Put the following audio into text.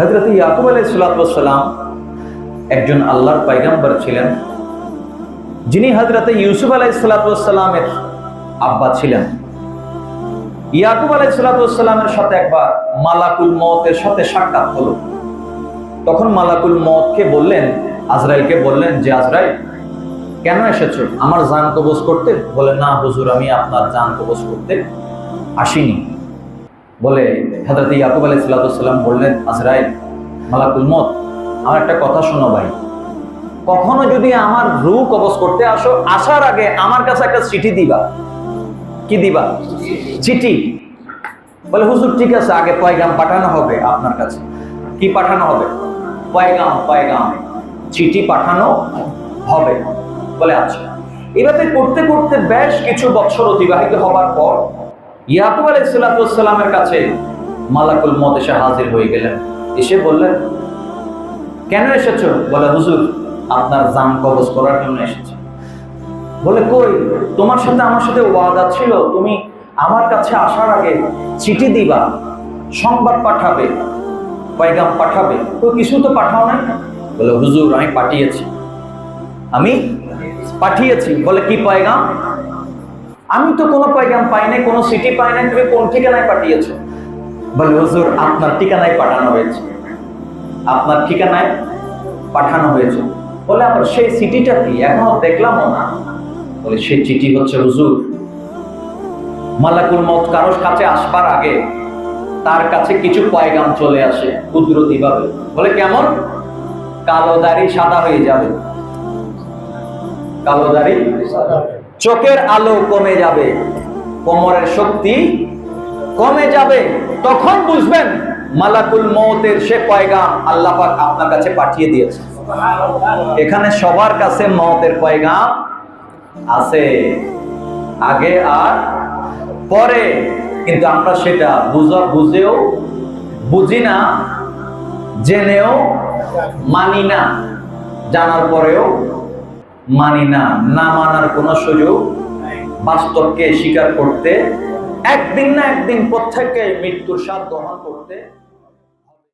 হজরত ইয়াকুব আলাই সালাম একজন আল্লাহর পাইগাম্বার ছিলেন। যিনি হজরত ইউসুফ আলাই সালামের আব্বা ছিলেন। ইয়াকুব আলাই সালামের সাথে একবার মালাকুল মতের সাথে সাক্ষাৎ হলো। তখন মালাকুল মতকে বললেন, আজরাইলকে বললেন যে, আজরাইল, কেন এসেছ? আমার জান কবজ করতে? বলে, না হুজুর, আমি আপনার জান কবজ করতে আসিনি। বলে হাজরত ইয়াকুব আলাই সাল্লাম বললেন, আজরাইল, মালাকুল মত আমার একটা কথা শোনো ভাই। কখনো যদি আমার রু কবজ করতে আসো, আসার আগে আমার কাছে একটা চিঠি দিবা। কি দিবা? চিঠি। বলে, হুজুর, ঠিক আছে, আগে পয়গাম পাঠানো হবে আপনার কাছে। কি পাঠানো হবে? পয়গাম পয়গাম, চিঠি পাঠানো হবে। বলে আচ্ছা। এভাবে করতে করতে বেশ কিছু বছর অতিবাহিত হবার পর ইয়াকুব আলাই সাল্লামের কাছে মালাকুল মত এসে হাজির হয়ে গেলেন। এসে বললেন, কেন এসেছ? বলে, হুজুর, আপনার কবজ করার জন্য এসেছি। বলে, কই, তোমার সাথে আমার সাথে ওয়াদা ছিল, তুমি আমার কাছে আসার আগে চিঠি দিবা, সংবাদ পাঠাবে, পয়গাম পাঠাবে তো কিছু তো পাঠাও নাই? বলে, হুজুর, আমি পাঠিয়েছি। আমি? পাঠিয়েছি। বলে, কি পয়গাম? আমি তো কোনো পয়গাম পাই নাই, কোনো সিটি পাই নাই, তুমি কোন ঠিকানায় পাঠিয়েছো? বলে, হুজুর, আপনার ঠিকানায় পাঠানো হয়েছে। আপনার ঠিকানায় পাঠানো হয়েছে। বলে, আবার সেই সিটিটা কি? এখনও দেখলামও না। বলে, সেই চিঠি হচ্ছে হুজুর, মালাকুল মত কারোর কাছে আসবার আগে তার কাছে কিছু পয়গাম চলে আসে কুদরতি ভাবে বলে, কেমন? কালো দাড়ি সাদা হয়ে যাবে। কালো দাড়ি চোখের আলো কমে যাবে। কোমরের শক্তি কমে যাবে। তখন বুঝবেন মালাকুল মৌতের সে পয়গাম আল্লাহ আপনার কাছে পাঠিয়ে দিয়েছে। এখানে সবার কাছে মতের পয়গাম আছে। আগে আর পরে। কিন্তু আমরা সেটা বুঝা, বুঝেও, বুঝি না, জেনেও মানি না। জানার পরেও মানি না না মানার কোনো সুযোগ বাস্তবকে স্বীকার করতে, একদিন না একদিন প্রত্যেককে মৃত্যুর স্বাদ গ্রহণ করতে